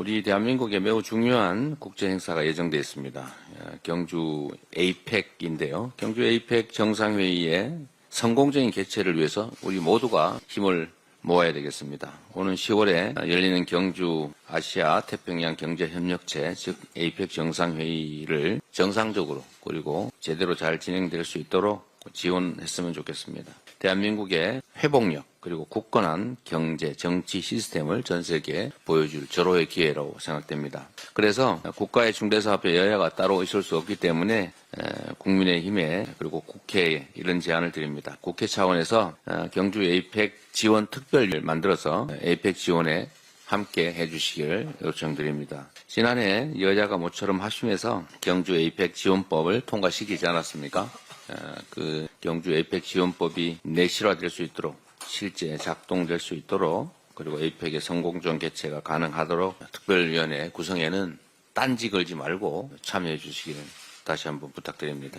우리 대한민국에 매우 중요한 국제 행사가 예정되어 있습니다. 어, 경주 에이펙인데요. 경주 에이펙 정상회의의 성공적인 개최를 위해서 우리 모두가 힘을 모아야 되겠습니다. 오는 10월에 열리는 경주 아시아 태평양 경제협력체 즉 에이펙 정상회의를 정상적으로 그리고 제대로 잘 진행될 수 있도록 지원했으면 좋겠습니다. 대한민국의 회복력 그리고 굳건한 경제 정치 시스템을 전 세계에 보여줄 절호의 기회라고 생각됩니다. 그래서 국가의 중대사업에 여야가 따로 있을 수 없기 때문에 에, 국민의힘에 그리고 국회에 이런 제안을 드립니다. 국회 차원에서 어, 경주 에이펙 지원 특별을 만들어서 에이펙 지원에 함께 해주시길 요청드립니다. 지난해 여야가 모처럼 합심해서 경주 에이펙 지원법을 통과시키지 않았습니까? 어, 그 경주 에이펙 지원법이 내실화될 수 있도록 실제 작동될 수 있도록 그리고 에이펙의 성공적 개최가 가능하도록 특별위원회 구성에는 딴지 걸지 말고 참여해 주시기를 다시 한번 부탁드립니다.